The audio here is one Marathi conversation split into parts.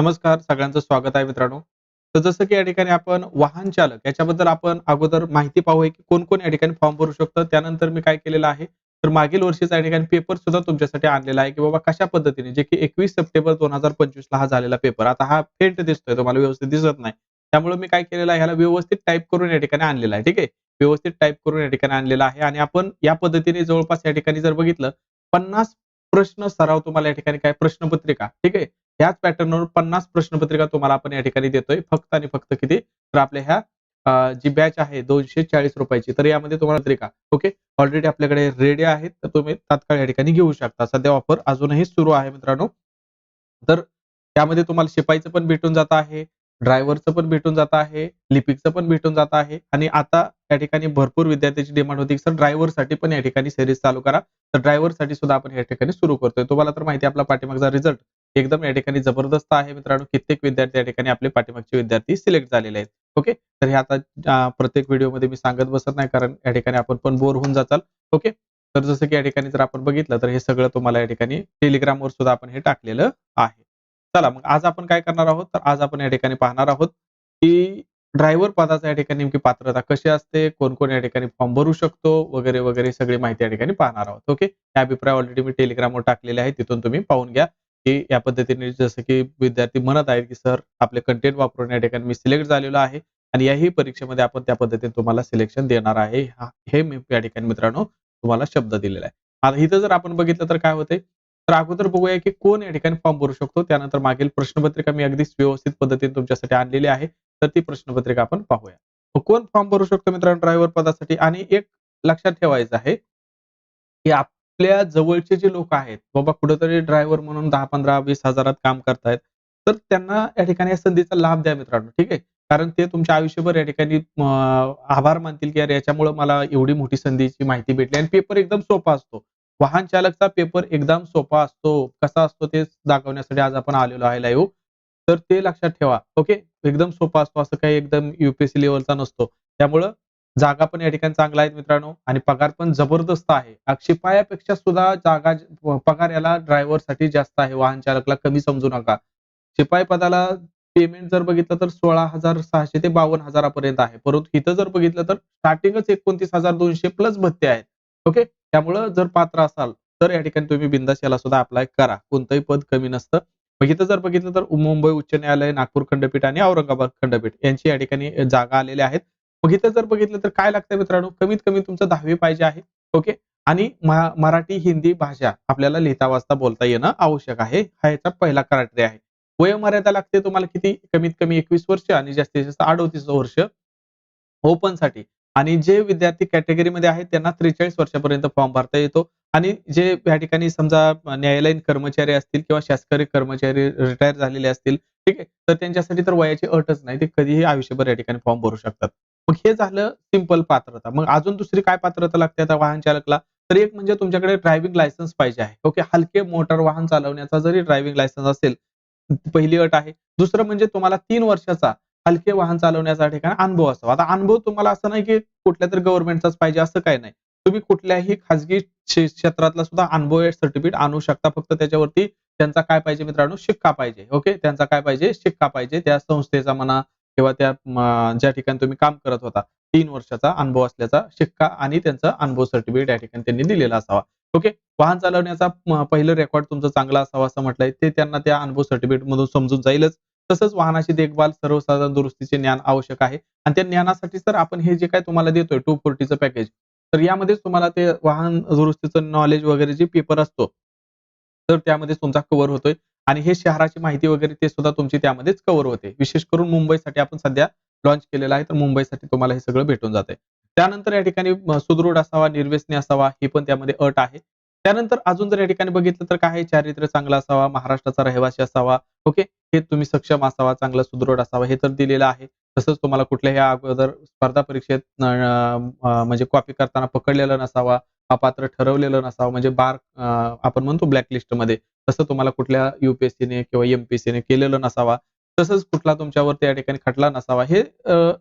नमस्कार सगळ्यांचं स्वागत आहे मित्रांनो. तर जसं की या ठिकाणी आपण वाहन चालक याच्याबद्दल आपण अगोदर माहिती पाहूया की कोण कोण या ठिकाणी फॉर्म भरू शकतं. त्यानंतर मी काय केलेलं आहे तर मागील वर्षीचा या ठिकाणी पेपर सुद्धा तुमच्यासाठी आणलेला आहे की बाबा कशा पद्धतीने जे की एकवीस सप्टेंबर दोन हजार पंचवीस ला हा झालेला पेपर आता हा फेंट दिसतोय तुम्हाला व्यवस्थित दिसत नाही. त्यामुळे मी काय केलेलं आहे ह्याला व्यवस्थित टाईप करून या ठिकाणी आणलेला आहे ठीक आहे? व्यवस्थित टाईप करून या ठिकाणी आणलेला आहे आणि आपण या पद्धतीने जवळपास या ठिकाणी जर बघितलं पन्नास प्रश्न सराव तुम्हाला या ठिकाणी काय प्रश्नपत्रिका ठीक आहे? ह्याच पॅटर्नवर पन्नास प्रश्नपत्रिका तुम्हाला आपण या ठिकाणी देतोय. फक्त आणि फक्त किती? तर आपल्या ह्या जी बॅच आहे दोनशे चाळीस रुपयाची. तर यामध्ये तुम्हाला पत्रिका ओके? ऑलरेडी आपल्याकडे रेडी आहेत. तर तुम्ही तात्काळ या ठिकाणी घेऊ शकता. सध्या ऑफर अजूनही सुरू आहे मित्रांनो. तर त्यामध्ये तुम्हाला शिपाईचं पण भेटून जात आहे. ड्रायव्हरचं पण भेटून जात आहे. लिपिकचं पण भेटून जात आहे. आणि आता या ठिकाणी भरपूर विद्यार्थ्याची डिमांड होती. की सर ड्रायव्हरसाठी पण या ठिकाणी सिरीज चालू करा. तर ड्रायव्हरसाठी सुद्धा आपण या ठिकाणी सुरू करतोय. तुम्हाला तर माहिती आहे आपला पाठीमागचा रिझल्ट एकदम या ठिकाणी जबरदस्त आहे मित्रांनो. कित्येक विद्यार्थी या ठिकाणी आपले पाठीमागचे विद्यार्थी सिलेक्ट झालेले आहेत. ओके तर हे आता प्रत्येक व्हिडिओमध्ये मी सांगत बसत नाही कारण या ठिकाणी आपण पण बोर होऊन जाचाल. ओके तर जसं की या ठिकाणी जर आपण बघितलं तर हे सगळं तुम्हाला या ठिकाणी टेलिग्रामवर सुद्धा आपण हे टाकलेलं आहे. चला मग आज आपण काय करणार आहोत? तर आज आपण या ठिकाणी पाहणार आहोत की ड्रायव्हर पदाचा या ठिकाणी नेमकी पात्रता कशी असते? कोण कोण या ठिकाणी फॉर्म भरू शकतो? वगैरे वगैरे सगळी माहिती या ठिकाणी पाहणार आहोत. ओके या अभिप्राय ऑलरेडी मी टेलिग्रामवर टाकलेले आहे तिथून तुम्ही पाहून घ्या. की या पद्धतीने जसं की विद्यार्थी म्हणत आहेत की सर आपले कंटेंट वापरून या ठिकाणी मी सिलेक्ट झालेलो आहे आणि याही परीक्षेमध्ये आपण त्या पद्धतीने तुम्हाला सिलेक्शन देणार आहे. हा- हे मी या ठिकाणी मित्रांनो तुम्हाला शब्द दिलेला आहे. आता इथं जर आपण बघितलं तर काय होते तर अगोदर बघूया की कोण या ठिकाणी फॉर्म भरू शकतो. त्यानंतर मागील प्रश्नपत्रिका मी अगदी व्यवस्थित पद्धतीने तुमच्यासाठी आणलेली आहे. तर ती प्रश्नपत्रिका आपण पाहूया. कोण फॉर्म भरू शकतो मित्रांनो? ड्रायव्हर पदासाठी. आणि एक लक्षात ठेवायचं आहे की आपल्या जवळचे जे लोक आहेत बाबा कुठेतरी ड्रायव्हर म्हणून दहा पंधरा वीस हजारात काम करतायत तर त्यांना या ठिकाणी या संधीचा लाभ द्या मित्रांनो ठीक आहे? कारण ते तुमच्या आयुष्यभर या ठिकाणी आभार मानतील की अरे याच्यामुळे मला एवढी मोठी संधीची माहिती भेटली आणि पेपर एकदम सोपा असतो. वाहन चालकचा पेपर एकदम सोपा असतो. कसा असतो ते दाखवण्यासाठी आज आपण आलेलो आहे लाईव्ह तर ते लक्षात ठेवा ओके? एकदम सोपा असतो असं काही एकदम युपीएससी लेवलचा नसतो. त्यामुळं जागा पण या ठिकाणी चांगला आहेत मित्रांनो. आणि पगार पण जबरदस्त आहे. अक्षिपायापेक्षा शिपायापेक्षा सुद्धा जागा पगार याला ड्रायव्हरसाठी जास्त आहे. वाहन चालकला कमी समजू नका. शिपाई पदाला पेमेंट जर बघितलं तर सोळा हजार सहाशे ते बावन्न हजारापर्यंत आहे. परंतु इथं जर बघितलं तर स्टार्टिंगच एकोणतीस हजार दोनशे प्लस भत्ते आहेत. ओके त्यामुळं जर पात्र असाल तर या ठिकाणी तुम्ही बिंदास याला सुद्धा अप्लाय करा. कोणतंही पद कमी नसतं. मग इथं जर बघितलं तर मुंबई उच्च न्यायालय नागपूर खंडपीठ आणि औरंगाबाद खंडपीठ यांची या ठिकाणी जागा आलेल्या आहेत. मग इथं जर बघितलं तर काय लागतं मित्रांनो? कमीत कमी तुमचं दहावी पाहिजे आहे. ओके? आणि मराठी हिंदी भाषा आपल्याला लिहिता वाचता बोलता येणं आवश्यक आहे. हा याचा पहिला क्रायटेरिया आहे. वयोमर्यादा लागते तुम्हाला किती? कमीत कमी एकवीस वर्ष आणि जास्तीत जास्त अडोतीस वर्ष ओपनसाठी. आणि जे विद्यार्थी कॅटेगरीमध्ये आहेत त्यांना त्रेचाळीस वर्षापर्यंत फॉर्म भरता येतो. आणि जे या ठिकाणी समजा न्यायालयीन कर्मचारी असतील किंवा शासकीय कर्मचारी रिटायर झालेले असतील ठीक आहे? तर त्यांच्यासाठी तर वयाची अटच नाही. ते कधीही आयुष्यभर या ठिकाणी फॉर्म भरू शकतात. मग हे झालं सिंपल पात्रता. मग अजून दुसरी काय पात्रता लागते आता वाहन चालकला? तर एक म्हणजे तुमच्याकडे ड्रायव्हिंग लायसन्स पाहिजे आहे. ओके हलके मोटर वाहन चालवण्याचा जरी ड्रायव्हिंग लायसन्स असेल पहिली अट आहे. दुसरं म्हणजे तुम्हाला तीन वर्षाचा हलके वाहन चालवण्याचा ठिकाणी अनुभव असावा. आता अनुभव तुम्हाला असं नाही की कुठल्या तरी गव्हर्नमेंटचाच पाहिजे असं काय नाही. तुम्ही कुठल्याही खाजगी क्षेत्रातला सुद्धा अनुभव सर्टिफिकेट आणू शकता. फक्त त्याच्यावरती त्यांचा काय पाहिजे मित्रांनो? शिक्का पाहिजे. ओके त्यांचा काय पाहिजे? शिक्का पाहिजे. त्या संस्थेचा म्हणा किंवा त्या ज्या ठिकाणी तुम्ही काम करत होता तीन वर्षाचा अनुभव असल्याचा शिक्का आणि त्यांचा अनुभव सर्टिफिकेट या ठिकाणी त्यांनी दिलेला असावा. ओके? वाहन चालवण्याचा पहिलं रेकॉर्ड तुमचा चांगला असावा असं म्हटलंय ते त्यांना त्या अनुभव सर्टिफिकेट मधून समजून जाईलच. तसंच वाहनाची देखभाल सर्वसाधारण दुरुस्तीचे ज्ञान आवश्यक आहे. आणि त्या ज्ञानासाठी तर आपण हे जे काय तुम्हाला देतोय टू फोर्टीचं पॅकेज तर यामध्येच तुम्हाला ते वाहन दुरुस्तीचं नॉलेज वगैरे जे पेपर असतो तर त्यामध्ये तुमचा कव्हर होतोय. आणि हे शहराची माहिती वगैरे ते सुद्धा तुमची त्यामध्येच कव्हर होते. विशेष करून मुंबईसाठी आपण सध्या लॉन्च केलेलं आहे तर मुंबईसाठी तुम्हाला हे सगळं भेटून जाते त्यानंतर या ठिकाणी सुदृढ असावा निर्व्यसनी असावा ही पण त्यामध्ये अट आहे. त्यानंतर अजून जर या ठिकाणी बघितलं तर काय चारित्र्य चांगला असावा महाराष्ट्राचा रहिवासी असावा ओके? हे तुम्ही सक्षम असावा चांगला सुदृढ असावा हे तर दिलेलं आहे. तसंच तुम्हाला कुठल्याही अगोदर स्पर्धा परीक्षेत म्हणजे कॉपी करताना पकडलेलं नसावा अपात्र ठरवलेलं नसावं म्हणजे बार आपण म्हणतो ब्लॅकलिस्टमध्ये. तसं तुम्हाला कुठल्या युपीएससीने किंवा एमपीएससीने केलेलं नसावा तसंच कुठला तुमच्यावर या ठिकाणी खटला नसावा हे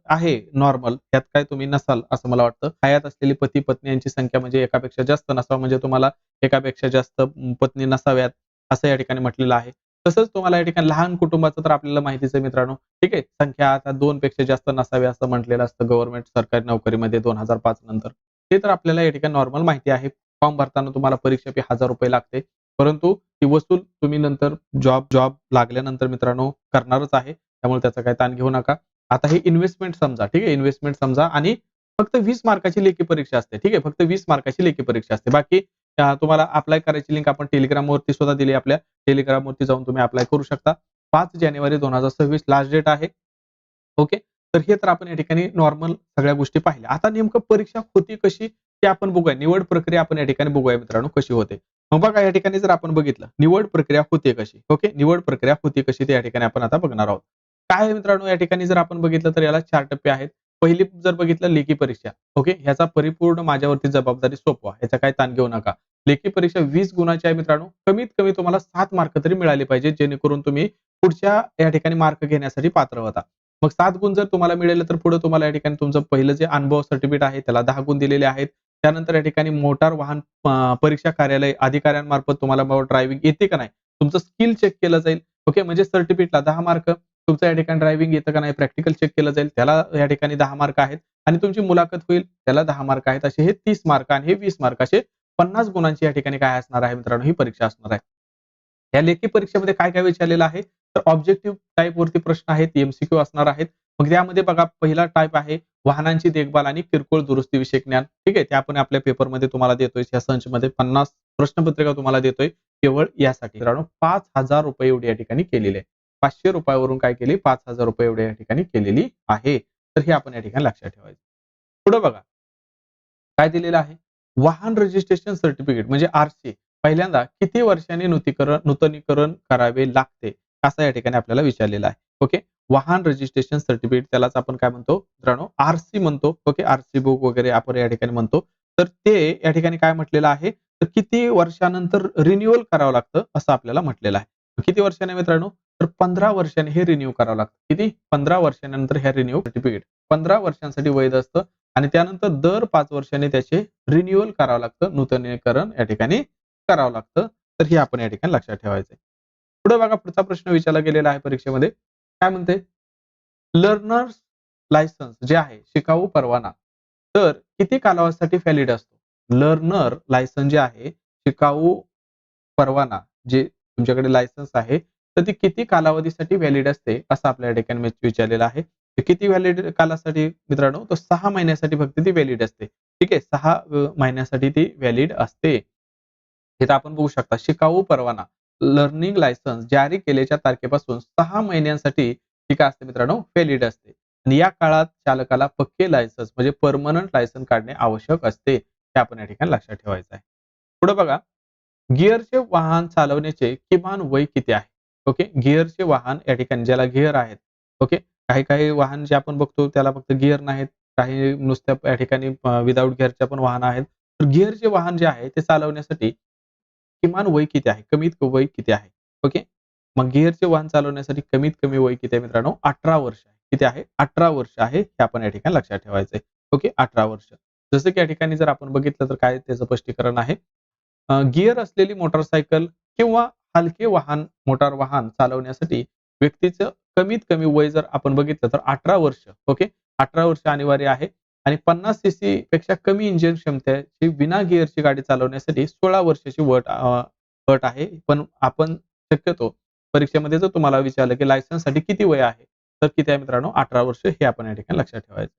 आहे नॉर्मल त्यात काय तुम्ही नसाल असं मला वाटतं. हयात असलेली पती पत्नी यांची संख्या म्हणजे एकापेक्षा जास्त नसावा म्हणजे तुम्हाला एकापेक्षा जास्त पत्नी नसाव्यात असं या ठिकाणी म्हटलेलं आहे. तसंच तुम्हाला या ठिकाणी लहान कुटुंबाचं तर आपल्याला माहितीच आहे मित्रांनो. ठीक आहे? संख्या आता दोन पेक्षा जास्त नसावी असं म्हटलेलं असतं गव्हर्नमेंट सरकारी नोकरीमध्ये दोन हजार पाच नंतर. ते तर आपल्याला या ठिकाणी नॉर्मल माहिती आहे. फॉर्म भरताना तुम्हाला परीक्षा फी हजार रुपये लागते. परंतु ही वस्तू तुम्ही नंतर जॉब जॉब लागल्यानंतर मित्रांनो करणारच आहे. त्यामुळे त्याचा काही ताण घेऊ नका. आता हे इन्व्हेस्टमेंट समजा ठीक आहे? इन्व्हेस्टमेंट समजा आणि फक्त वीस मार्काची लेखी परीक्षा असते ठीक आहे? फक्त वीस मार्काची लेखी परीक्षा असते. बाकी तुम्हाला अप्लाय करायची लिंक आपण टेलिग्रामवरती सुद्धा दिली आपल्या. टेलिग्रामवरती जाऊन तुम्ही अप्लाय करू शकता. पाच जानेवारी दोन हजार सव्वीस लास्ट डेट आहे. ओके? तर हे तर आपण या ठिकाणी नॉर्मल सगळ्या गोष्टी पाहिल्या. आता नेमकं परीक्षा होती कशी ते आपण बघूया. निवड प्रक्रिया आपण या ठिकाणी बघूया मित्रांनो कशी होते. मग बघा या ठिकाणी जर आपण बघितलं निवड प्रक्रिया होते कशी? ओके? निवड प्रक्रिया होती कशी ते या ठिकाणी आपण आता बघणार आहोत. काय मित्रांनो या ठिकाणी जर आपण बघितलं तर याला चार टप्पे आहेत. पहिली जर बघितलं लेखी परीक्षा. ओके? ह्याचा परिपूर्ण माझ्यावरती जबाबदारी सोपवा. याचा काय ताण घेऊ नका. लेखी परीक्षा वीस गुणाची आहे मित्रांनो. कमीत कमी तुम्हाला सात मार्क तरी मिळाले पाहिजे जेणेकरून तुम्ही पुढच्या या ठिकाणी मार्क घेण्यासाठी पात्र होता. मग सात गुण जर तुम्हाला मिळाले तर पुढे तुम्हाला या ठिकाणी तुमचं पहिलं जे अनुभव सर्टिफिकेट आहे त्याला दहा गुण दिलेले आहेत. त्यानंतर या ठिकाणी मोटार वाहन परीक्षा कार्यालय अधिकाऱ्यांमार्फत तुम्हाला ड्रायव्हिंग येते का नाही? तुमचं स्किल चेक केलं जाईल. ओके म्हणजे सर्टिफिकेटला दहा मार्क तुमचं या ठिकाणी ड्रायव्हिंग येतं का नाही? प्रॅक्टिकल चेक केलं जाईल. त्याला या ठिकाणी दहा मार्क आहेत. आणि तुमची मुलाखत होईल. त्याला दहा मार्क आहेत. असे हे तीस मार्क आणि हे वीस मार्क असे पन्नास गुणांची या ठिकाणी काय असणार आहे मित्रांनो? ही परीक्षा असणार आहे. या लेखी परीक्षेमध्ये काय काय विचारलेलं आहे? तर ऑब्जेक्टिव्ह टाईप वरती प्रश्न आहेत. एमसीक्यू असणार आहेत. मग त्यामध्ये बघा पहिला टाईप आहे. वाहनांची देखभाल आणि किरकोळ दुरुस्ती विषयक ज्ञान. ठीक आहे? ते आपण आपल्या पेपरमध्ये तुम्हाला देतोय. या संचमध्ये पन्नास प्रश्नपत्रिका तुम्हाला देतोय. केवळ यासाठी. मित्रांनो पाच हजार रुपये एवढी या ठिकाणी केलेली आहे. पाचशे रुपयावरून काय केली? पाच हजार रुपये एवढी या ठिकाणी केलेली आहे. तर हे आपण या ठिकाणी लक्षात ठेवायचं. पुढे बघा. काय दिलेलं आहे? वाहन रजिस्ट्रेशन सर्टिफिकेट म्हणजे आरसी पहिल्यांदा किती वर्षांनी नूतीकरण नूतनीकरण करावे लागते? असं या ठिकाणी आपल्याला विचारलेलं आहे. ओके? वाहन रजिस्ट्रेशन सर्टिफिकेट त्यालाच आपण काय म्हणतो? मित्रांनो आरसी म्हणतो. ओके आरसी बुक वगैरे आपण या ठिकाणी म्हणतो. तर ते या ठिकाणी काय म्हटलेलं आहे? तर किती वर्षानंतर रिन्युअल करावं लागतं असं आपल्याला म्हटलेलं आहे. किती वर्षाने मित्रांनो? तर पंधरा वर्षाने हे रिन्यू करावं लागतं. किती? पंधरा वर्षानंतर हे रिन्यू सर्टिफिकेट पंधरा वर्षांसाठी वैध असतं आणि त्यानंतर दर पाच वर्षांनी त्याचे रिन्युअल करावं लागतं. नूतनीकरण या ठिकाणी करावं लागतं. तर हे आपण या ठिकाणी लक्षात ठेवायचंय. पुढे बघा पुढचा प्रश्न विचारला गेलेला आहे परीक्षेमध्ये. काय म्हणते? लर्नर्स लायसन्स जे आहे शिकाऊ परवाना. तर किती कालावधीसाठी व्हॅलिड असतो? लर्नर लायसन्स जे आहे शिकाऊ परवाना जे तुमच्याकडे लायसन्स आहे तर ती किती कालावधीसाठी व्हॅलिड असते असं आपल्या ठिकाणी विचारलेलं आहे. किती व्हॅलिड कालासाठी मित्रांनो? तर सहा महिन्यासाठी फक्त ती व्हॅलिड असते. ठीक आहे? सहा महिन्यासाठी ती व्हॅलिड असते. हे आपण बघू शकता. शिकाऊ परवाना. लर्निंग लायसन्स जारी केल्याच्या तारखेपासून सहा महिन्यांसाठी ती काय असते मित्रांनो? व्हॅलिड असते. आणि या काळात चालकाला पक्के लायसन्स म्हणजे परमनंट लायसन्स काढणे आवश्यक असते हे आपण या ठिकाणी लक्षात ठेवायचं आहे. पुढे बघा गिअरचे वाहन चालवण्याचे किमान वय किती आहे? ओके गिअरचे वाहन या ठिकाणी ज्याला गिअर आहेत ओके काही काही वाहन जे आपण बघतो त्याला फक्त गिअर नाहीत काही नुसत्या या ठिकाणी विदाऊट गिअरच्या पण वाहन आहेत. तर गिअरचे वाहन जे आहे ते चालवण्यासाठी किमान वय किती आहे? कमीत वय किती आहे? ओके? मग गिअरचे वाहन चालवण्यासाठी कमीत कमी वय किती आहे मित्रांनो? अठरा वर्ष आहे. किती आहे? अठरा वर्ष आहे. हे आपण या ठिकाणी लक्षात ठेवायचंय ओके? अठरा वर्ष. जसं की या ठिकाणी जर आपण बघितलं तर काय त्याचं स्पष्टीकरण आहे? गिअर असलेली मोटरसायकल किंवा हलके वाहन मोटार वाहन चालवण्यासाठी व्यक्तीचं कमीत कमी वय जर आपण बघितलं तर अठरा वर्ष. ओके? अठरा वर्ष अनिवार्य आहे. आणि पन्नास सीसी पेक्षा कमी इंजिन क्षमतेची विना गिअरची गाडी चालवण्यासाठी सोळा वर्षाची वट अट आहे. पण आपण शक्यतो परीक्षेमध्ये जर तुम्हाला विचारलं की लायसन्ससाठी किती वय आहे तर किती आहे मित्रांनो? अठरा वर्ष हे आपण या ठिकाणी लक्षात ठेवायचं.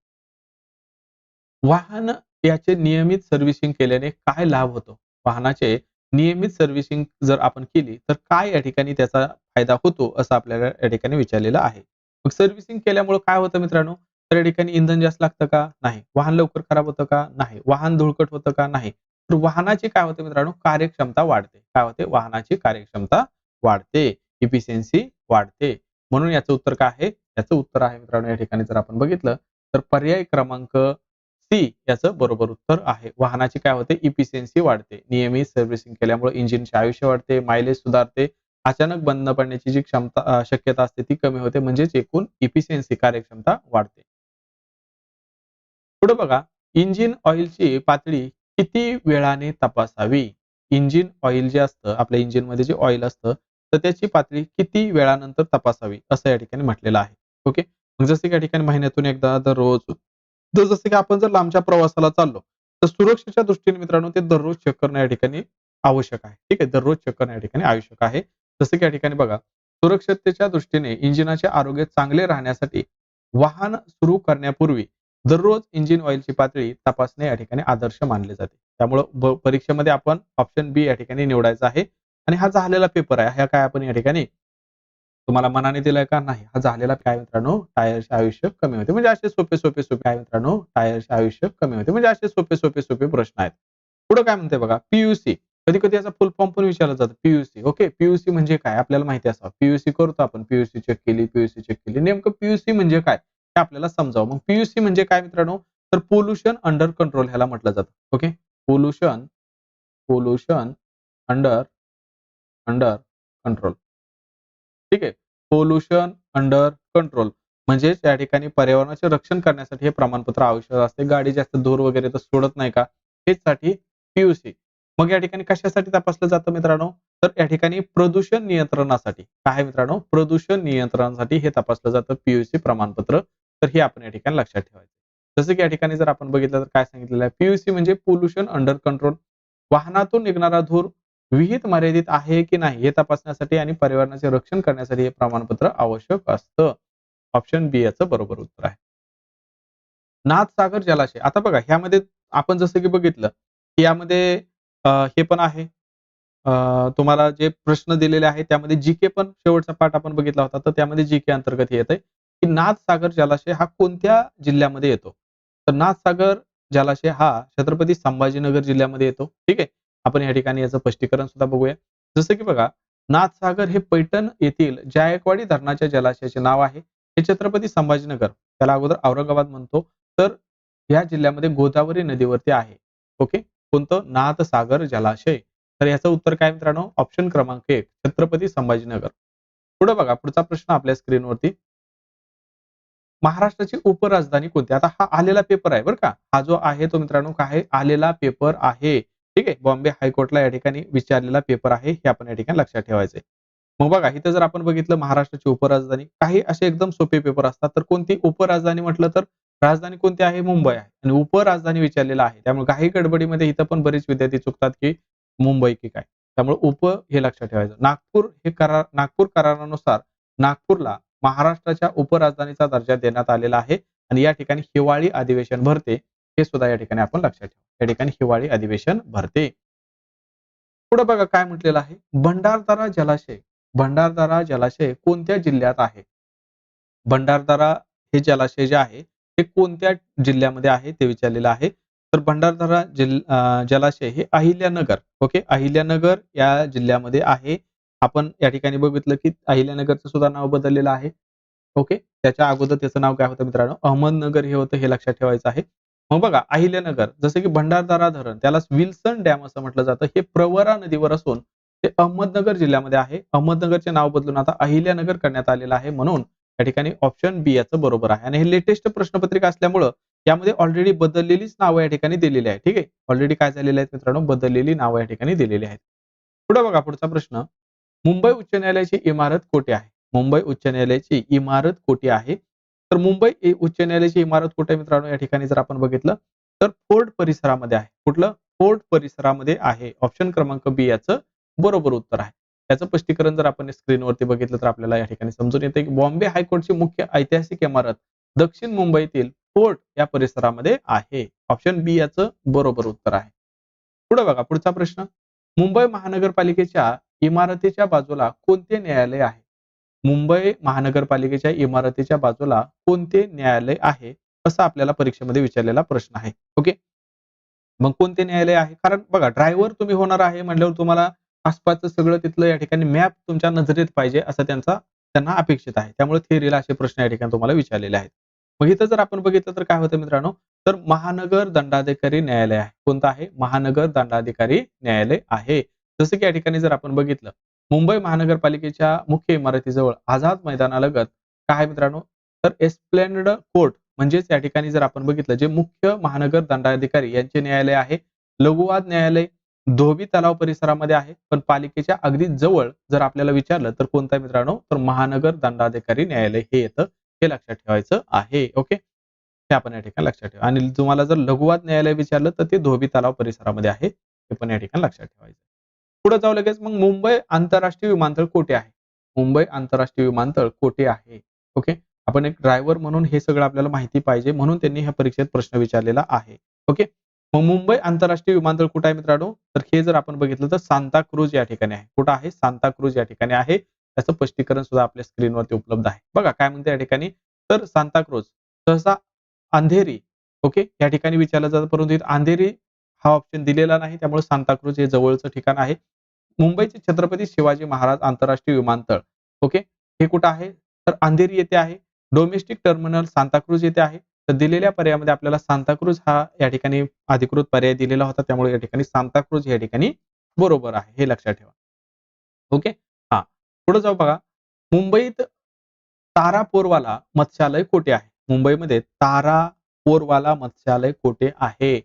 वाहन याचे नियमित सर्व्हिसिंग केल्याने काय लाभ होतो? वाहनाचे नियमित सर्व्हिसिंग जर आपण केली तर काय या ठिकाणी त्याचा फायदा होतो असं आपल्याला या ठिकाणी विचारलेलं आहे. मग सर्व्हिसिंग केल्यामुळे काय होतं मित्रांनो? तर या ठिकाणी इंधन जास्त लागतं का? नाही. वाहन लवकर खराब होतं का? नाही. वाहन धुळकट होतं का? नाही. तर वाहनाची काय होते मित्रांनो? कार्यक्षमता वाढते. काय होते? वाहनाची कार्यक्षमता वाढते. इफिशियन्सी वाढते. म्हणून याचं उत्तर काय आहे? याचं उत्तर आहे मित्रांनो या ठिकाणी जर आपण बघितलं तर पर्याय क्रमांक सी याचं बरोबर उत्तर आहे. वाहनाची काय होते? इफिशियन्सी वाढते. नियमित सर्व्हिसिंग केल्यामुळे इंजिनचे आयुष्य वाढते मायलेज सुधारते. अचानक बंद पडण्याची जी क्षमता शक्यता असते ती कमी होते. म्हणजेच एकूण इफिशियन्सी कार्यक्षमता वाढते. पुढे बघा इंजिन ऑइलची पातळी किती वेळाने तपासावी? इंजिन ऑइल जे असतं आपल्या इंजिनमध्ये जे ऑइल असतं तर त्याची पातळी किती वेळानंतर तपासावी असं या ठिकाणी म्हटलेलं आहे. ओके? मग जसं की या ठिकाणी महिन्यातून एकदा दररोज तर जसं की आपण जर लांबच्या प्रवासाला चाललो तर सुरक्षेच्या दृष्टीने मित्रांनो ते दररोज चेक करणं या ठिकाणी आवश्यक आहे. ठीक आहे? दररोज चेक करणं या ठिकाणी आवश्यक आहे. जसं की या ठिकाणी बघा सुरक्षतेच्या दृष्टीने इंजिनाचे आरोग्य चांगले राहण्यासाठी वाहन सुरू करण्यापूर्वी दररोज इंजिन ऑइलची पातळी तपासणे या ठिकाणी आदर्श मानले जाते. त्यामुळं परीक्षेमध्ये आपण ऑप्शन बी या ठिकाणी निवडायचा आहे. आणि हा झालेला पेपर आहे. ह्या काय आपण या ठिकाणी तुम्हाला मनाने दिलाय का? नाही. हा झालेला काय मित्रांनो. टायरचे आयुष्य कमी होते. म्हणजे असे सोपे सोपे सोपे काय मित्रांनो. टायरचे आयुष्य कमी होते. म्हणजे असे सोपे सोपे सोपे प्रश्न आहेत. पुढे काय म्हणते बघा? पीयूसी कधी कधी याचा फुल फॉर्म पण विचारला जातो. पीयूसी ओके पीयूसी म्हणजे काय? आपल्याला माहिती असावं. पीयूसी करतो आपण. पीयूसी चेक केली पीयूसी चेक केली. नेमकं पीयूसी म्हणजे काय? हे आपल्याला समजावं. मग पीयूसी म्हणजे काय मित्रांनो? तर पोल्युशन अंडर कंट्रोल ह्याला म्हटलं जातं. Okay pollution pollution under under control ठीक आहे? पोल्युशन अंडर कंट्रोल म्हणजे या ठिकाणी पर्यावरणाचे रक्षण करण्यासाठी हे प्रमाणपत्र आवश्यक असते. गाडी जास्त धूर वगैरे तर सोडत नाही का? हेच साठी पीयूसी मग या ठिकाणी कशासाठी तपासलं जातं मित्रांनो? तर या ठिकाणी प्रदूषण नियंत्रणासाठी. काय मित्रांनो? प्रदूषण नियंत्रणासाठी हे तपासलं जातं. पीयूसी प्रमाणपत्र. तर हे आपण या ठिकाणी लक्षात ठेवायचं जसं की या ठिकाणी जर आपण बघितलं तर काय सांगितलेलं आहे? पीयूसी म्हणजे पोल्युशन अंडर कंट्रोल वाहनातून निघणारा धूर विहित मर्यादित आहे की नाही हे तपासण्यासाठी आणि पर्यावरणाचे रक्षण करण्यासाठी हे प्रमाणपत्र आवश्यक असतं. ऑप्शन बी याचं बरोबर उत्तर आहे. नाथसागर जलाशय. आता बघा ह्यामध्ये आपण जसं की बघितलं की यामध्ये हे पण आहे. तुम्हाला जे प्रश्न दिलेले आहेत त्यामध्ये जी के पण शेवटचा पाठ आपण बघितला होता तर त्यामध्ये जी के अंतर्गत येत आहे की नाथसागर जलाशय हा कोणत्या जिल्ह्यामध्ये येतो? तर नाथसागर जलाशय हा छत्रपती संभाजीनगर जिल्ह्यामध्ये येतो. ठीक आहे? आपण या ठिकाणी याचं स्पष्टीकरण सुद्धा बघूया. जसं की बघा नाथसागर हे पैठण येथील जायकवाडी धरणाच्या जलाशयाचे नाव आहे. हे छत्रपती संभाजीनगर त्याला अगोदर औरंगाबाद म्हणतो. तर या जिल्ह्यामध्ये गोदावरी नदीवरती आहे. ओके? कोणतं? नाथसागर जलाशय. तर याचं उत्तर काय मित्रांनो? ऑप्शन क्रमांक एक छत्रपती संभाजीनगर. पुढे बघा पुढचा प्रश्न आपल्या स्क्रीनवरती महाराष्ट्राची उपराजधानी कोणती? आता हा आलेला पेपर आहे बरं का. हा जो आहे तो मित्रांनो काय आलेला पेपर आहे. ठीक आहे? बॉम्बे हायकोर्टला या ठिकाणी विचारलेला पेपर आहे. हे आपण या ठिकाणी लक्षात ठेवायचंय मग बघा इथं जर आपण बघितलं महाराष्ट्राची उपराजधानी काही असे एकदम सोपे पेपर असतात. तर कोणती? उपराजधानी म्हटलं तर राजधानी कोणती आहे? मुंबई आहे. आणि उपराजधानी विचारलेला आहे. त्यामुळे काही गडबडीमध्ये इथं पण बरेच विद्यार्थी चुकतात की मुंबई की काय. त्यामुळे उप हे लक्षात ठेवायचं. नागपूर हे करार नागपूर करारानुसार नागपूरला महाराष्ट्राच्या उपराजधानीचा दर्जा देण्यात आलेला आहे. आणि या ठिकाणी हिवाळी अधिवेशन भरते. हे सुद्धा या ठिकाणी आपण लक्षात ठेवू. या ठिकाणी हिवाळी अधिवेशन भरते. पुढे बघा काय म्हटलेलं आहे. भंडारदारा जलाशय भंडारदारा जलाशय कोणत्या जिल्ह्यात आहे? भंडारदारा हे जलाशय जे आहे ते कोणत्या जिल्ह्यामध्ये आहे ते विचारलेलं आहे. तर भंडारदारा जलाशय हे अहिल्यानगर ओके? अहिल्यानगर या जिल्ह्यामध्ये आहे. आपण या ठिकाणी बघितलं की अहिल्यानगरचं सुद्धा नाव बदललेलं आहे. ओके? त्याच्या अगोदर त्याचं नाव काय होतं मित्रांनो? अहमदनगर हे होतं हे लक्षात ठेवायचं आहे. मग बघा अहिल्यानगर जसं की भंडारदारा धरण त्याला विल्सन डॅम असं म्हटलं जातं. हे प्रवरा नदीवर असून ते अहमदनगर जिल्ह्यामध्ये आहे. अहमदनगरचे नाव बदलून आता अहिल्यानगर करण्यात आलेलं आहे म्हणून या ठिकाणी ऑप्शन बी याचं बरोबर आहे. आणि हे लेटेस्ट प्रश्नपत्रिका असल्यामुळं यामध्ये ऑलरेडी बदललेलीच नावं या ठिकाणी दिलेली आहे ठीक आहे? ऑलरेडी काय झालेले आहेत मित्रांनो? बदललेली नावं या ठिकाणी दिलेली आहेत. पुढे बघा पुढचा प्रश्न. मुंबई उच्च न्यायालयाची इमारत कोठे आहे? मुंबई उच्च न्यायालयाची इमारत कोठे आहे? तर मुंबई उच्च न्यायालयाची इमारत कुठे मित्रांनो? या ठिकाणी जर आपण बघितलं तर फोर्ट परिसरामध्ये आहे. कुठलं? फोर्ट परिसरामध्ये आहे. ऑप्शन क्रमांक बी याचं बरोबर उत्तर आहे. त्याचं स्पष्टीकरण जर आपण स्क्रीनवरती बघितलं तर आपल्याला या ठिकाणी समजून येते की बॉम्बे हायकोर्टची मुख्य ऐतिहासिक इमारत दक्षिण मुंबईतील फोर्ट या परिसरामध्ये आहे. ऑप्शन बी याचं बरोबर उत्तर आहे. पुढे बघा पुढचा प्रश्न. मुंबई महानगरपालिकेच्या इमारतीच्या बाजूला कोणते न्यायालय आहे? मुंबई महानगरपालिकेच्या इमारतीच्या बाजूला कोणते न्यायालय आहे? असा आपल्याला परीक्षेमध्ये विचारलेला प्रश्न आहे. ओके? मग कोणते न्यायालय आहे? कारण बघा ड्रायव्हर तुम्ही होणार आहे म्हटल्यावर तुम्हाला आसपासचं सगळं तिथलं या ठिकाणी मॅप तुमच्या नजरेत पाहिजे असं त्यांचा त्यांना अपेक्षित आहे. त्यामुळे थिअरीला असे प्रश्न या ठिकाणी तुम्हाला विचारलेले आहेत. मग इथं जर आपण बघितलं तर काय होतं मित्रांनो? तर महानगर दंडाधिकारी न्यायालय आहे. कोणतं आहे? महानगर दंडाधिकारी न्यायालय आहे. जसं की या ठिकाणी जर आपण बघितलं मुंबई महानगरपालिकेच्या मुख्य इमारतीजवळ आझाद मैदानालगत काय मित्रांनो? तर एस्प्लेंड कोर्ट म्हणजेच या ठिकाणी जर आपण बघितलं जे मुख्य महानगर दंडाधिकारी यांचे न्यायालय आहे लघुवाद न्यायालय धोबी तलाव परिसरामध्ये आहे पण पालिकेच्या अगदी जवळ जर आपल्याला विचारलं तर कोणता मित्रांनो? तर महानगर दंडाधिकारी न्यायालय. हे येतं हे लक्षात ठेवायचं आहे ओके? हे आपण या ठिकाणी लक्षात ठेवा. आणि तुम्हाला जर लघुवाद न्यायालय विचारलं तर ते धोबी तलाव परिसरामध्ये आहे हे पण या ठिकाणी लक्षात ठेवायचं पुढे जाऊ लगेच मग मुंबई आंतरराष्ट्रीय विमानतळ कोठे आहे? मुंबई आंतरराष्ट्रीय विमानतळ कोठे आहे? ओके? आपण एक ड्रायव्हर म्हणून हे सगळं आपल्याला माहिती पाहिजे म्हणून त्यांनी ह्या परीक्षेत प्रश्न विचारलेला आहे. ओके? मग मुंबई आंतरराष्ट्रीय विमानतळ कुठे आहे मित्रांनो? तर हे जर आपण बघितलं तर सांताक्रूज या ठिकाणी आहे. कुठं आहे? सांताक्रूज या ठिकाणी आहे. त्याचं स्पष्टीकरण सुद्धा आपल्या स्क्रीनवरती उपलब्ध आहे. बघा काय म्हणते या ठिकाणी. तर सांताक्रूज सहसा अंधेरी ओके? या ठिकाणी विचारलं जातं परंतु अंधेरी हा ऑप्शन दिलेला नाही. त्यामुळे सांताक्रूज हे जवळचं ठिकाण आहे. मुंबईचे छत्रपती शिवाजी महाराज आंतरराष्ट्रीय विमानतळ. ओके? हे कुठं आहे? तर अंधेरी येथे आहे. डोमेस्टिक टर्मिनल सांताक्रूज येथे आहे. तर दिलेल्या पर्यायामध्ये आपल्याला सांताक्रूज हा या ठिकाणी अधिकृत पर्याय दिलेला होता. त्यामुळे या ठिकाणी सांताक्रूज या ठिकाणी बरोबर आहे. हे लक्षात ठेवा. ओके? हा. पुढे जाऊ बघा. मुंबईत तारा पोरवाला मत्स्यालय कोठे आहे? मुंबईमध्ये तारा पोरवाला मत्स्यालय कोठे आहे?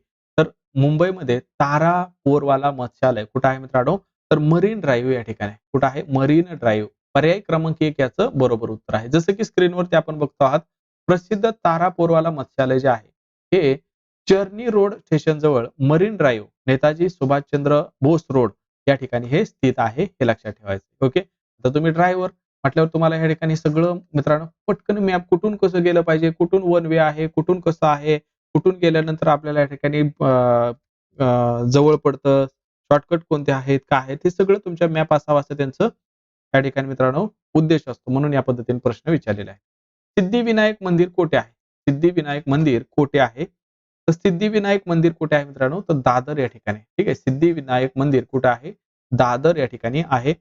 मुंबईमध्ये तारा पोरवाला मत्स्यालय कुठं आहे मित्रांनो? तर मरीन ड्राईव्ह या ठिकाणी कुठं आहे? मरीन ड्राईव्ह पर्याय क्रमांक एक याचं बरोबर उत्तर आहे. जसं की स्क्रीनवरती आपण बघतो आहात प्रसिद्ध तारा पोरवाला मत्स्यालय जे आहे हे चर्नी रोड स्टेशन जवळ Marine Drive Netaji Subhashchandra Bose road या ठिकाणी हे स्थित आहे हे लक्षात ठेवायचं ओके? तर तुम्ही ड्रायव्हर म्हटल्यावर तुम्हाला या ठिकाणी सगळं मित्रांनो पटकन मॅप कुठून कसं गेलं पाहिजे? कुठून वन वे आहे? कुठून कसं आहे? कुठून गेल्यानंतर आपल्याला या ठिकाणी जवळ पडतं शॉर्टकट कोणते आहेत काय आहेत हे सगळं तुमच्या मॅप असावं असं त्यांचं या ठिकाणी मित्रांनो उद्देश असतो. म्हणून या पद्धतीने प्रश्न विचारलेला आहे. सिद्धिविनायक मंदिर कोठे आहे? सिद्धिविनायक मंदिर कोठे आहे? तर सिद्धिविनायक मंदिर कुठे आहे मित्रांनो? तर दादर या ठिकाणी ठीक आहे? सिद्धिविनायक मंदिर कुठे आहे? दादर या ठिकाणी आहे.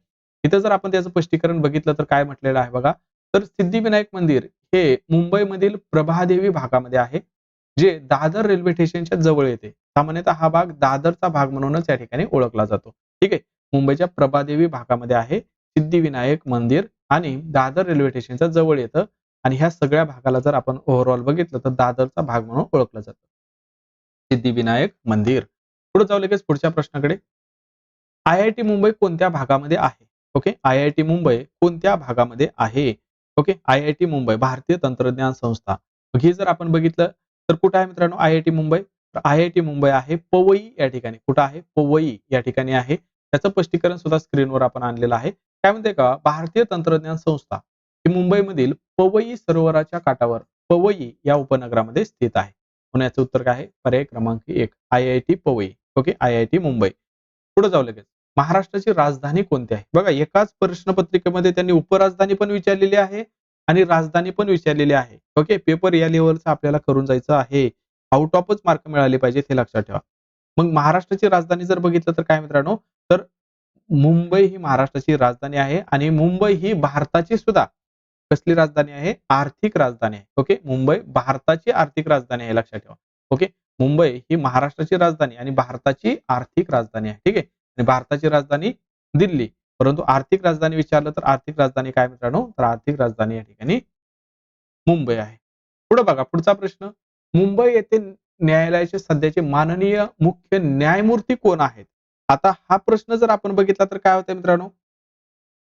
इथं जर आपण त्याचं स्पष्टीकरण बघितलं तर काय म्हटलेलं आहे बघा? तर सिद्धिविनायक मंदिर हे मुंबईमधील प्रभादेवी भागामध्ये आहे. जे दादर रेल्वे स्टेशनच्या जवळ येते. सामान्यतः हा भाग दादरचा भाग म्हणूनच या ठिकाणी ओळखला जातो. ठीक आहे? मुंबईच्या प्रभादेवी भागामध्ये आहे सिद्धिविनायक मंदिर आणि दादर रेल्वे स्टेशनच्या जवळ येतं आणि ह्या सगळ्या भागाला जर आपण ओव्हरऑल बघितलं तर दादरचा भाग म्हणून ओळखलं जातं. सिद्धिविनायक मंदिर. पुढे जाऊ लगेच पुढच्या प्रश्नाकडे. आय आय टी मुंबई कोणत्या भागामध्ये आहे? Okay? I I T Mumbai कोणत्या भागामध्ये आहे? Okay? I I T Mumbai भारतीय तंत्रज्ञान संस्था. हे जर आपण बघितलं तर कुठं आहे मित्रांनो? I I T Mumbai. तर आय आय टी मुंबई आहे पवई या ठिकाणी. कुठं आहे? पवई या ठिकाणी आहे. त्याचं स्पष्टीकरण सुद्धा स्क्रीनवर आपण आणलेलं आहे. काय म्हणते का? भारतीय तंत्रज्ञान संस्था ही मुंबईमधील पवई सरोवराच्या काठावर पवई या उपनगरामध्ये स्थित आहे. म्हणून याचं उत्तर काय आहे? पर्याय क्रमांक एक I I T Powai. Okay I I T Mumbai. पुढे जाऊ लगेच. महाराष्ट्राची राजधानी कोणती आहे? बघा एकाच प्रश्नपत्रिकेमध्ये त्यांनी उपराजधानी पण विचारलेली आहे. आणि राजधानी पण विचारलेली आहे. ओके पेपर या लेवलचं आपल्याला करून जायचं आहे. आउट ऑफच मार्क मिळाले पाहिजेत हे लक्षात ठेवा. मग महाराष्ट्राची राजधानी जर बघितलं तर काय मित्रांनो? तर मुंबई ही महाराष्ट्राची राजधानी आहे आणि मुंबई ही भारताची सुद्धा कसली राजधानी आहे? आर्थिक राजधानी आहे. ओके मुंबई भारताची आर्थिक राजधानी आहे लक्षात ठेवा. ओके मुंबई ही महाराष्ट्राची राजधानी आणि भारताची आर्थिक राजधानी आहे. ठीक आहे? आणि भारताची राजधानी दिल्ली. परंतु आर्थिक राजधानी विचारलं तर आर्थिक राजधानी काय मित्रांनो? तर आर्थिक राजधानी या ठिकाणी मुंबई आहे. पुढे बघा पुढचा प्रश्न. मुंबई येथे न्यायालयाचे सध्याचे माननीय मुख्य न्यायमूर्ती कोण आहेत? आता हा प्रश्न जर आपण बघितला तर काय होतं मित्रांनो?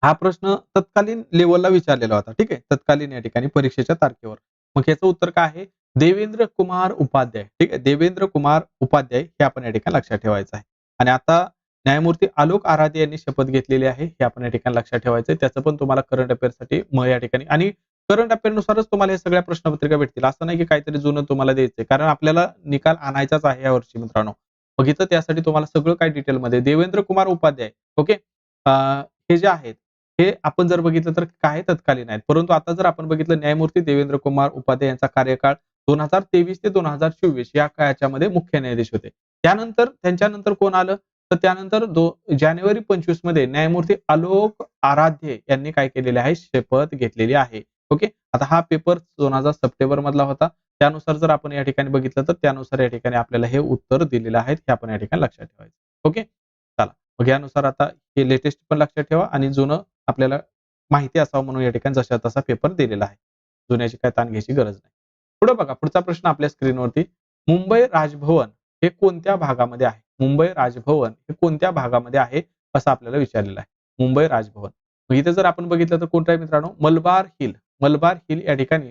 हा प्रश्न तत्कालीन लेवलला विचारलेला होता ठीक आहे? तत्कालीन या ठिकाणी परीक्षेच्या तारखेवर. मग याचं उत्तर काय आहे? देवेंद्र कुमार उपाध्याय ठीक आहे? देवेंद्र कुमार उपाध्याय हे आपण या ठिकाणी लक्षात ठेवायचं आहे. आणि आता न्यायमूर्ती आलोक आराधे यांनी शपथ घेतलेली आहे हे आपण या ठिकाणी लक्षात ठेवायचं त्याचं पण तुम्हाला करंट अफेअरसाठी म या ठिकाणी. आणि करंट अफेअरनुसारच तुम्हाला हे सगळ्या प्रश्नपत्रिका भेटतील. असं नाही की काहीतरी जुनं तुम्हाला द्यायचंय. कारण आपल्याला निकाल आणायचाच आहे यावर्षी मित्रांनो. मग इथं त्यासाठी तुम्हाला सगळं काय डिटेलमध्ये देवेंद्र कुमार उपाध्याय ओके हे जे आहेत हे आपण जर बघितलं तर काय तत्कालीन आहेत? परंतु आता जर आपण बघितलं न्यायमूर्ती देवेंद्र कुमार उपाध्याय यांचा कार्यकाळ दोन हजार तेवीस ते दोन हजार चोवीस या काळाच्यामध्ये मुख्य न्यायाधीश होते. त्यानंतर त्यांच्यानंतर कोण आलं? तर त्यानंतर दो जानेवारी पंचवीसमध्ये न्यायमूर्ती आलोक आराध्य यांनी काय केलेले आहे? शपथ घेतलेली आहे. ओके? आता हा पेपर दोन हजार सप्टेंबर मधला होता. त्यानुसार जर आपण या ठिकाणी बघितलं तर त्यानुसार या ठिकाणी आपल्याला हे उत्तर दिलेलं आहे. हे आपण या ठिकाणी लक्षात ठेवायचं. ओके? चला. मग यानुसार आता हे लेटेस्ट पण लक्षात ठेवा आणि जुनं आपल्याला माहिती असावं म्हणून या ठिकाणी जशा तसा पेपर दिलेला आहे. जुन्याची काय ताण घ्यायची गरज नाही. पुढे बघा. पुढचा प्रश्न आपल्या स्क्रीनवरती मुंबई राजभवन हे कोणत्या भागामध्ये आहे? मुंबई राजभवन हे कोणत्या भागामध्ये आहे असं आपल्याला विचारलेलं आहे. मुंबई राजभवन. मग इथे जर आपण बघितलं तर कोणतं आहे मित्रांनो? मलबार हिल. मलबार हिल या ठिकाणी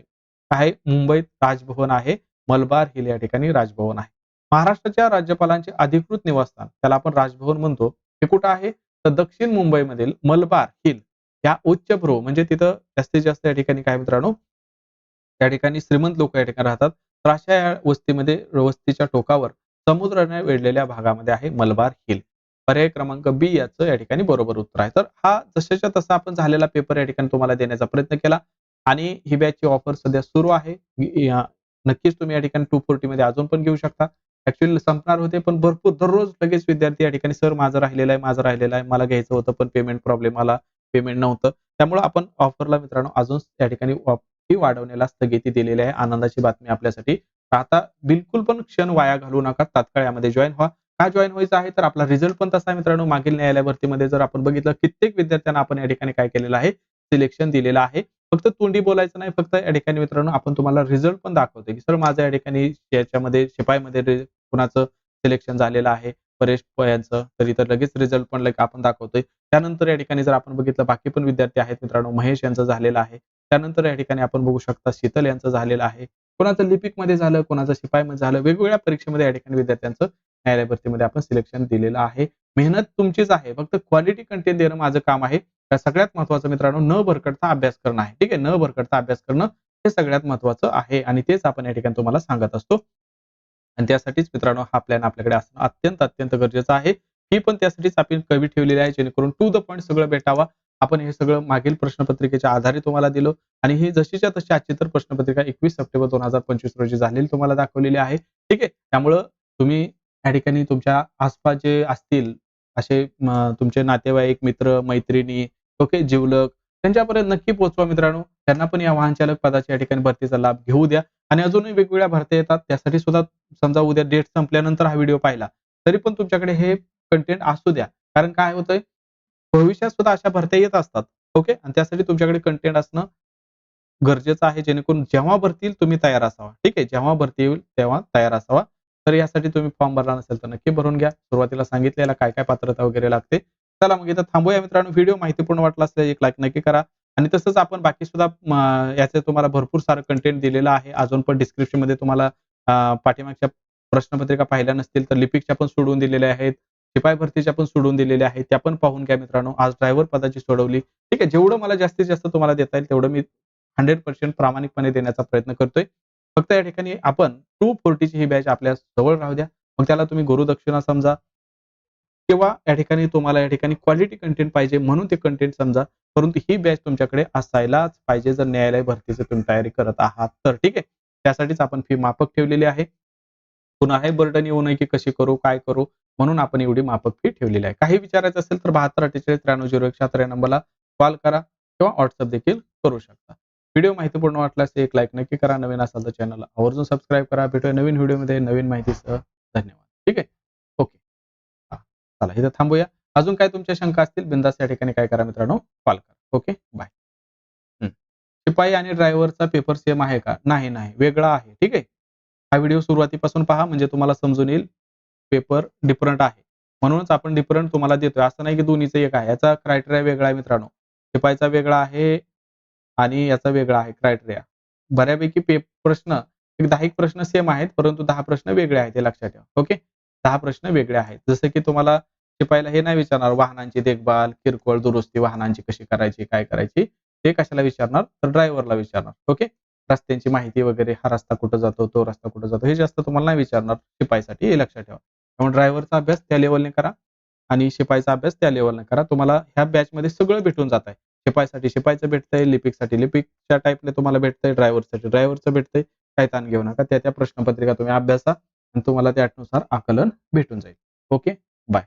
काय मुंबईत राजभवन आहे. मलबार हिल या ठिकाणी राजभवन आहे. महाराष्ट्राच्या राज्यपालांचे अधिकृत निवासस्थान त्याला आपण राजभवन म्हणतो हे कुठं आहे? तर दक्षिण मुंबईमधील मलबार हिल. या उच्चभ्रू म्हणजे तिथं जास्तीत जास्त या ठिकाणी काय मित्रांनो? त्या ठिकाणी श्रीमंत लोक या ठिकाणी राहतात. तर अशा या वस्तीमध्ये वस्तीच्या टोकावर समुद्राने वेढलेल्या भागामध्ये आहे मलबार हिल. पर्याय क्रमांक बी याचं या ठिकाणी बरोबर उत्तर आहे. तर हा जशाच्या तसा आपण झालेला पेपर या ठिकाणी तुम्हाला देण्याचा प्रयत्न केला. आणि ही बॅचची ऑफर सध्या सुरू आहे. नक्कीच तुम्ही या ठिकाणी टू फोर्टी मध्ये अजून पण घेऊ शकता. ऍक्च्युअली संपणार होते पण भरपूर दररोज लगेच विद्यार्थी या ठिकाणी सर माझं राहिलेलं आहे माझं राहिलेलं आहे मला घ्यायचं होतं पण पेमेंट प्रॉब्लेम आला पेमेंट नव्हतं. त्यामुळे आपण ऑफरला मित्रांनो अजून या ठिकाणी वाढवण्याला स्थगिती दिलेली आहे. आनंदाची बातमी आपल्यासाठी आता बिलकुल पण क्षण वाया घालू नका तात्काळ यामध्ये जॉईन व्हा. का जॉईन व्हायचं आहे? तर आपला रिझल्ट पण तसा मित्रांनो. मागील न्यायालय भरतीमध्ये जर आपण बघितलं कित्येक विद्यार्थ्यांना आपण या ठिकाणी काय केलेलं आहे? सिलेक्शन दिलेलं आहे. फक्त तोंडी बोलायचं नाही फक्त या ठिकाणी मित्रांनो आपण तुम्हाला रिझल्ट पण दाखवतोय की सर माझं या ठिकाणी याच्यामध्ये शिपाईमध्ये कुणाचं सिलेक्शन झालेलं आहे? परेश यांचं. तर इतर लगेच रिझल्ट पण लाईक आपण दाखवतोय. त्यानंतर या ठिकाणी जर आपण बघितलं बाकी पण विद्यार्थी आहेत मित्रांनो महेश यांचं झालेलं आहे. त्यानंतर या ठिकाणी आपण बघू शकता शीतल यांचं झालेलं आहे. कोणाचं लिपिकमध्ये झालं कोणाचं शिपाईमध्ये झालं वेगवेगळ्या परीक्षेमध्ये या ठिकाणी विद्यार्थ्यांचं न्यायालय भरतीमध्ये आपण सिलेक्शन दिलेलं आहे. मेहनत तुमचीच आहे. फक्त क्वालिटी कंटेंट देणं माझं काम आहे. सगळ्यात महत्वाचं मित्रांनो न भरकडता अभ्यास करणं आहे. ठीक आहे? न भरकडता अभ्यास करणं हे सगळ्यात महत्वाचं आहे आणि तेच आपण या ठिकाणी तुम्हाला सांगत असतो. आणि त्यासाठीच मित्रांनो हा प्लॅन आपल्याकडे असणं अत्यंत अत्यंत गरजेचं आहे. ही पण त्यासाठीच आपण कवी ठेवलेली आहे जेणेकरून टू द पॉईंट सगळं भेटावा. आपण हे सगळं मागील प्रश्नपत्रिकेच्या आधारे तुम्हाला दिलो. आणि ही जशीच्या तशी आजची तर प्रश्नपत्रिका एकवीस सप्टेंबर दोन हजार पंचवीस रोजी झालेली तुम्हाला दाखवलेली आहे. ठीक आहे? त्यामुळं तुम्ही या ठिकाणी तुमच्या आसपास जे असतील असे तुमचे नातेवाईक मित्र मैत्रिणी ओके जिवलक त्यांच्यापर्यंत नक्की पोहोचवा मित्रांनो. त्यांना पण या वाहन चालक पदाच्या या ठिकाणी भरतीचा लाभ घेऊ द्या. आणि अजूनही वेगवेगळ्या भरत्या येतात. त्यासाठी सुद्धा समजा उद्या डेट संपल्यानंतर हा व्हिडिओ पाहिला तरी पण तुमच्याकडे हे कंटेंट असू द्या. कारण काय होतंय? भविष्यात सुद्धा अशा भरत्या येत असतात. ओके आणि त्यासाठी तुमच्याकडे कंटेंट असणं गरजेचं आहे. जेणेकरून जेव्हा भरतील तुम्ही तयार असावा. ठीक आहे? जेव्हा भरती येईल तेव्हा तयार असावा. तर यासाठी तुम्ही फॉर्म भरला नसेल तर नक्की भरून घ्या. सुरुवातीला सांगितलेला काय काय पात्रता वगैरे लागते. चला मग इथं थांबूया मित्रांनो. व्हिडिओ माहितीपूर्ण वाटला असल्यास एक लाईक नक्की करा. आणि तसंच आपण बाकी सुद्धा याचे तुम्हाला भरपूर सारं कंटेंट दिलेलं आहे. अजून पण डिस्क्रिप्शनमध्ये तुम्हाला पाठीमागच्या प्रश्नपत्रिका पाहिल्या नसतील तर लिपिकच्या पण सोडून दिलेल्या आहेत. शिपाई भरतीच्या पण सोडून दिलेल्या आहेत त्या पण पाहून घ्या मित्रांनो. आज ड्रायव्हर पदाची सोडवली. ठीक आहे जेवढं मला जास्तीत जास्त तुम्हाला देता येईल तेवढं मी हंड्रेड पर्सेंट प्रामाणिकपणे देण्याचा प्रयत्न करतोय. फक्त या ठिकाणी आपण टू फोर्टीची ही बॅच आपल्या जवळ राहू द्या. मग त्याला तुम्ही गुरुदक्षिणा समजा. किंवा या ठिकाणी तुम्हाला या ठिकाणी क्वालिटी कंटेंट पाहिजे म्हणून ते कंटेंट समजा. परंतु ही बॅच तुमच्याकडे असायलाच पाहिजे जर न्यायालय भरतीची तुम्ही तयारी करत आहात तर. ठीक आहे त्यासाठीच आपण फी माफक ठेवलेली आहे. पुन्हा हे बर्डन येऊ नये की कशी करू काय करू? म्हणून आपण एवढी माफक फी ठेवलेली आहे. काही विचारायचं असेल तर बहात्तर अठ्ठेचाळीस त्र्याण्णव झिरो एक शहात्तर या नंबरला कॉल करा किंवा व्हॉट्सअप देखील करू शकता. व्हिडिओ माहितीपूर्ण वाटल्यास एक लाईक नक्की करा. नवीन असाल तर चॅनल आवर्जून सबस्क्राईब करा. भेटूया नवीन व्हिडिओमध्ये नवीन माहितीसह. धन्यवाद. ठीक आहे? ओके. चला इथं थांबूया. अजून काय तुमच्या शंका असतील? बिंदास या ठिकाणी काय करा मित्रांनो? कॉल करा. ओके? बाय. शिपाई आणि ड्रायव्हरचा पेपर सेम आहे का? नाही नाही. वेगळा आहे. ठीक आहे? हा व्हिडिओ सुरुवातीपासून पहा म्हणजे तुम्हाला समजून येईल. पेपर डिफरंट आहे. म्हणूनच आपण डिफरंट तुम्हाला देतोय. असं नाही की दोन्हीचं एक आहे. याचा क्रायटेरिया वेगळा आहे मित्रांनो. शिपाईचा वेगळा आहे आणि याचा वेगळा आहे क्रायटेरिया बऱ्यापैकी पे प्रश्न एक दहा एक प्रश्न सेम आहेत परंतु दहा प्रश्न वेगळे आहेत हे लक्षात ठेवा. ओके दहा प्रश्न वेगळे आहेत. जसं की तुम्हाला शिपायला हे नाही विचारणार वाहनांची देखभाल किरकोळ दुरुस्ती वाहनांची कशी करायची काय करायची? ते कशाला विचारणार? तर ड्रायव्हरला विचारणार. ओके रस्त्यांची माहिती वगैरे हा रस्ता कुठं जातो तो रस्ता कुठं जातो हे जास्त तुम्हाला नाही विचारणार शिपायसाठी हे लक्षात ठेवा. त्यामुळे ड्रायव्हरचा अभ्यास त्या लेवलने करा आणि शिपाईचा अभ्यास त्या लेवलने करा. तुम्हाला ह्या बॅचमध्ये सगळं भेटून जात आहे शिपाईसाठी शिपाईचं भेटतंय लिपिकसाठी लिपिकच्या टाईपने तुम्हाला भेटतंय ड्रायव्हरसाठी ड्रायव्हरचं भेटतंय काय ताण घेऊ नका. त्या त्या प्रश्नपत्रिका तुम्ही अभ्यासा आणि तुम्हाला त्यानुसार आकलन भेटून जाईल. Okay bye